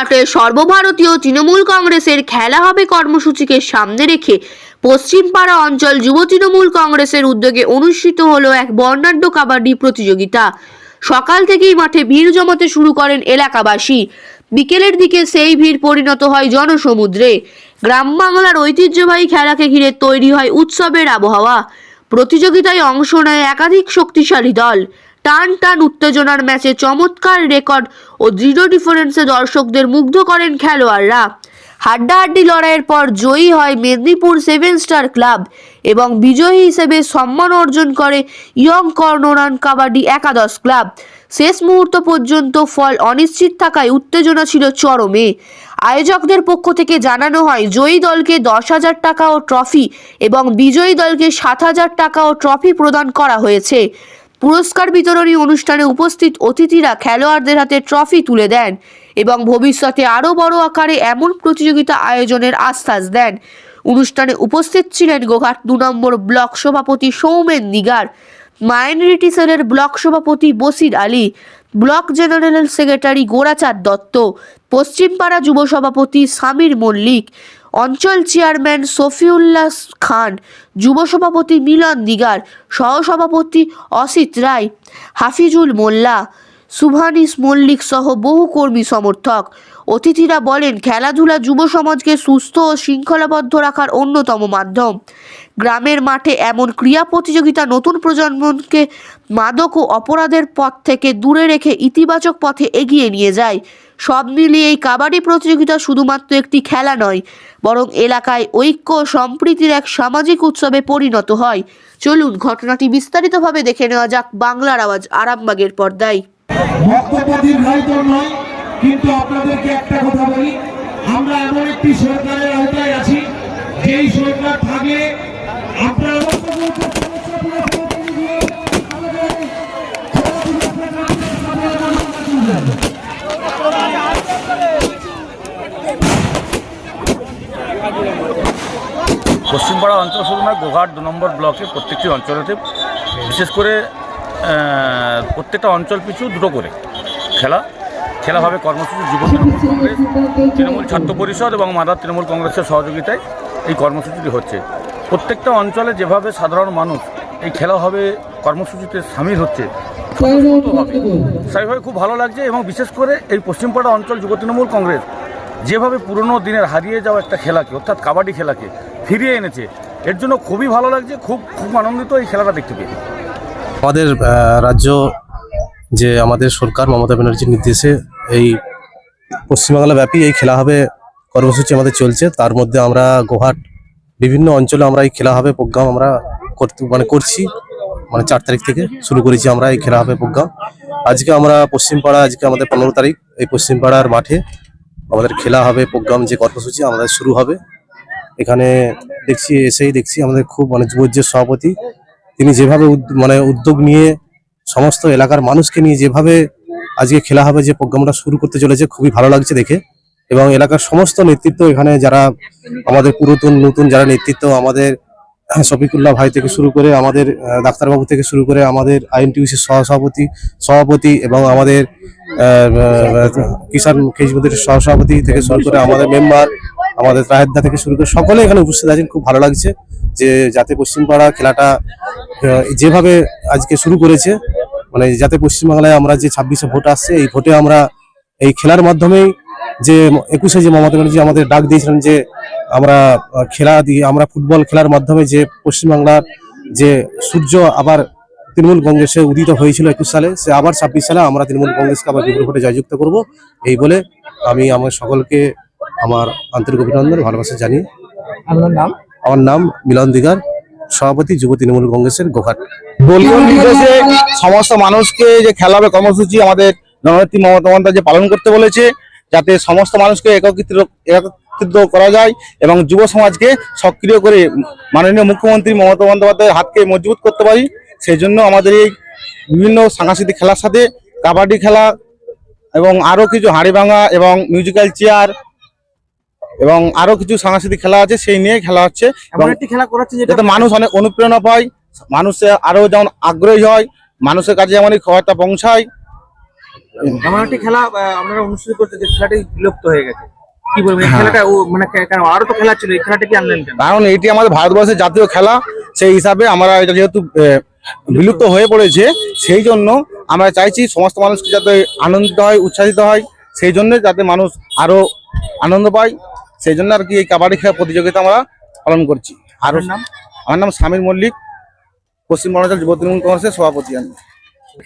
গোঘাটে সর্বভারতীয় তৃণমূল কংগ্রেসের খেলা হবে কর্মসূচিকে সামনে রেখে। পশ্চিমপাড়া অঞ্চল যুব তৃণমূল কংগ্রেসের উদ্যোগে অনুষ্ঠিত হলো এক বর্ণাঢ্য কাবাডি প্রতিযোগিতা। সকাল থেকেই মাঠে ভিড় জমাতে শুরু করেন এলাকাবাসী। বিকেলের দিকে সেই ভিড় পরিণত হয় জনসমুদ্রে। গ্রাম বাংলার ঐতিহ্যবাহী খেলাকে ঘিরে তৈরি হয় উৎসবের আবহাওয়া। প্রতিযোগিতায় অংশ নেয় একাধিক শক্তিশালী দল। টান টান উত্তেজনার ম্যাচে চমৎকার রেকর্ড ও দৃঢ় ডিফারেন্সে দর্শকদের মুগ্ধ করেন খেলোয়াড়রা। হাড্ডাহাড্ডি লড়াইয়ের পর জয়ী হয় মেদিনীপুর সেভেন স্টার ক্লাব এবং বিজয়ী হিসেবে সম্মান অর্জন করে ইয়ং কর্নোরান কাবাডি একাদশ ক্লাব। শেষ মুহূর্ত পর্যন্ত ফল অনিশ্চিত থাকায় উত্তেজনা ছিল চরমে। আয়োজকদের পক্ষ থেকে জানানো হয়, জয়ী দলকে দশ হাজার টাকা ও ট্রফি এবং বিজয়ী দলকে সাত হাজার টাকা ও ট্রফি প্রদান করা হয়েছে। পুরস্কার বিতরণী অনুষ্ঠানে উপস্থিত অতিথিরা খেলোয়াড়দের হাতে ট্রফি তুলে দেন এবং ভবিষ্যতে আরও বড় আকারে এমন প্রতিযোগিতা আয়োজনের আশ্বাস দেন। অনুষ্ঠানে উপস্থিত ছিলেন গোঘাট দু নম্বর ব্লক সভাপতি সৌমেন নিগার মাইনরিটি সেলের ব্লক সভাপতি Basir Ali, block general secretary Gorachand Dutta, Paschimpara যুব সভাপতি সামির মল্লিক অঞ্চল চেয়ারম্যান সফিউল্লাহ খান, যুব সভাপতি মিলন দিগার সহসভাপতি অসিত রায়, হাফিজুল মোল্লা, সুভানিস মল্লিক সহ বহু কর্মী সমর্থক। অতিথিরা বলেন, খেলাধুলা যুব সমাজকে সুস্থ ও শৃঙ্খলাবদ্ধ রাখার অন্যতম মাধ্যম। গ্রামের মাঠে এমন ক্রীড়া প্রতিযোগিতা নতুন প্রজন্মকে মাদক ও অপরাধের পথ থেকে দূরে রেখে ইতিবাচক পথে এগিয়ে নিয়ে যায়। সব মিলিয়ে এই কাবাডি প্রতিযোগিতা শুধুমাত্র একটি খেলা নয়, বরং এলাকায় ঐক্য সম্প্রীতির এক সামাজিক উৎসবে পরিণত হয়। চলুন, ঘটনাটি বিস্তারিতভাবে দেখে নেওয়া যাক বাংলার আওয়াজ আরামবাগের পর্দায়। নয় কিন্তু আপনাদেরকে একটা কথা বলি, আমরা এমন একটি সরকারের আওতায় আছি, যেই সরকার থাকলে আপনারা পশ্চিমপাড়া অঞ্চল শুধু নয় গোঘাট দু নম্বর ব্লকে প্রত্যেকটি অঞ্চলেতে, বিশেষ করে প্রত্যেকটা অঞ্চল পিছু দুটো করে খেলা। খেলা হবে কর্মসূচি যুব তৃণমূল কংগ্রেস, তৃণমূল ছাত্র পরিষদ এবং মাদার তৃণমূল কংগ্রেসের সহযোগিতায় এই কর্মসূচিটি হচ্ছে প্রত্যেকটা অঞ্চলে যেভাবে সাধারণ মানুষ এই খেলা হবে, কর্মসূচিতে সামিল হচ্ছে। স্বাভাবিকভাবে খুব ভালো লাগছে এবং বিশেষ করে এই পশ্চিমপাড়া অঞ্চল যুব তৃণমূল কংগ্রেস যেভাবে পুরনো দিনের হারিয়ে যাওয়া একটা খেলাকে, অর্থাৎ কাবাডি খেলাকে ফিরিয়ে এনেছে, এর জন্য খুবই ভালো লাগছে, খুব খুব আনন্দিত এই খেলাটা দেখতে পেয়ে আমাদের রাজ্য যে আমাদের সরকার, মমতা ব্যানার্জির নির্দেশে এই পশ্চিমবাংলা ব্যাপী এই খেলা হবে কর্মসূচি আমাদের চলছে। তার মধ্যে আমরা গোহাট বিভিন্ন অঞ্চলে আমরা এই খেলা হবে প্রোগ্রাম আমরা করতে মানে করছি। মানে চার তারিখ থেকে শুরু করেছি আমরা এই খেলা হবে প্রোগ্রাম। আজকে আমরা পশ্চিমপাড়া, আজকে আমাদের পনেরো তারিখ। এই পশ্চিমপাড়ার মাঠে আমাদের খেলা হবে প্রোগ্রাম যে কর্মসূচি আমাদের শুরু হবে। এখানে দেখছি, এসেই দেখছি আমাদের খুব মানে যুবজ্যের সভাপতি। তিনি যেভাবে মানে উদ্যোগ নিয়ে সমস্ত এলাকার মানুষকে নিয়ে যেভাবে আজকে খেলা হবে, যে প্রোগ্রামটা শুরু করতে চলেছে, খুবই ভালো লাগছে দেখে। এবং এলাকার সমস্ত নেতৃত্ব এখানে যারা আমাদের পুরাতন, নতুন যারা নেতৃত্ব, আমাদের শফিকুল্লাহ ভাই থেকে শুরু করে আমাদের ডাক্তারবাবু থেকে শুরু করে আমাদের আইএনটিউসির সহসভাপতি, সভাপতি এবং আমাদের কিষাণ খেজমুদের সহসভাপতি থেকে শুরু করে আমাদের মেম্বার, আমাদের রাহেদা থেকে শুরু করে সকলে এখানে উপস্থিত আছেন, খুব ভালো লাগছে যে যাতে পশ্চিমপাড়া খেলাটা যেভাবে আজকে শুরু করেছে মানে যাতে পশ্চিমবাংলায় আমরা যে ছাব্বিশে ভোট আসছে এই ভোটে আমরা এই খেলার মাধ্যমেই যে একুশে যে মমতা ব্যানার্জি আমাদের ডাক দিয়েছিলেন যে আমরা খেলা দিয়ে আমরা ফুটবল খেলার মাধ্যমে যে পশ্চিমবাংলার যে সূর্য আবার তৃণমূল কংগ্রেসে উদিত হয়েছিল একুশ সালে সে আবার ছাব্বিশ সালে আমরা তৃণমূল কংগ্রেসকে আবার বিপুল ভোটে জয়যুক্ত করব। এই বলে আমি আমার সকলকে আমার আন্তরিক অভিনন্দন ভালোবাসা জানিয়ে আপনার নাম? আমার নাম মিলন দিগার। সভাপতি যুব তৃণমূল কংগ্রেসের গোঘাট দলীয় নির্দেশে সমস্ত মানুষকে যে খেলা হবে কর্মসূচি আমাদের জননেত্রী মমতা বন্দ্যোপাধ্যায় যে পালন করতে বলেছে যাতে সমস্ত মানুষকে একত্রিত একত্রিত করা যায় এবং যুব সমাজকে সক্রিয় করে মাননীয় মুখ্যমন্ত্রী মমতা বন্দ্যোপাধ্যায়ের হাতকে মজবুত করতে পারি। সেই জন্য আমাদের এই বিভিন্ন সাংস্কৃতিক খেলার সাথে কাবাডি খেলা এবং আরও কিছু হাড়ি ভাঙা এবং মিউজিক্যাল চেয়ার এবং আরও কিছু সাংস্কৃতিক খেলা আছে সেই নিয়ে খেলা হচ্ছে। এমন একটি খেলা করাচ্ছে যেটা যাতে মানুষ অনেক অনুপ্রেরণা পায় মানুষে আরও যেমন আগ্রহী হয় মানুষের কাছে যেমন এই খবরটা পৌঁছায়। এমন একটি খেলা আপনারা অনুষ্ঠিত করতে যে খেলাটি বিলুপ্ত হয়ে গেছে। কি বলবেন? হ্যাঁ। খেলাটা মানে আরও তো খেলা ছিল এই খেলাটা কি আনলেন কারণ এটি আমাদের ভারতবর্ষের জাতীয় খেলা সেই হিসাবে আমরা এটা যেহেতু বিলুপ্ত হয়ে পড়েছে সেই জন্য আমরা চাইছি সমস্ত মানুষকে যাতে আনন্দিত হয় উৎসাহিত হয় সেই জন্য যাতে মানুষ আরও আনন্দ পায়। সেই জন্য আর কি এই কাবাডি খেলা প্রতিযোগিতা আমরা পালন করছি আর নাম? আমার নাম স্বামীর মল্লিক পশ্চিম বঙ্গাঞ্চল যুব তৃণমূল কংগ্রেসের সভাপতি আমি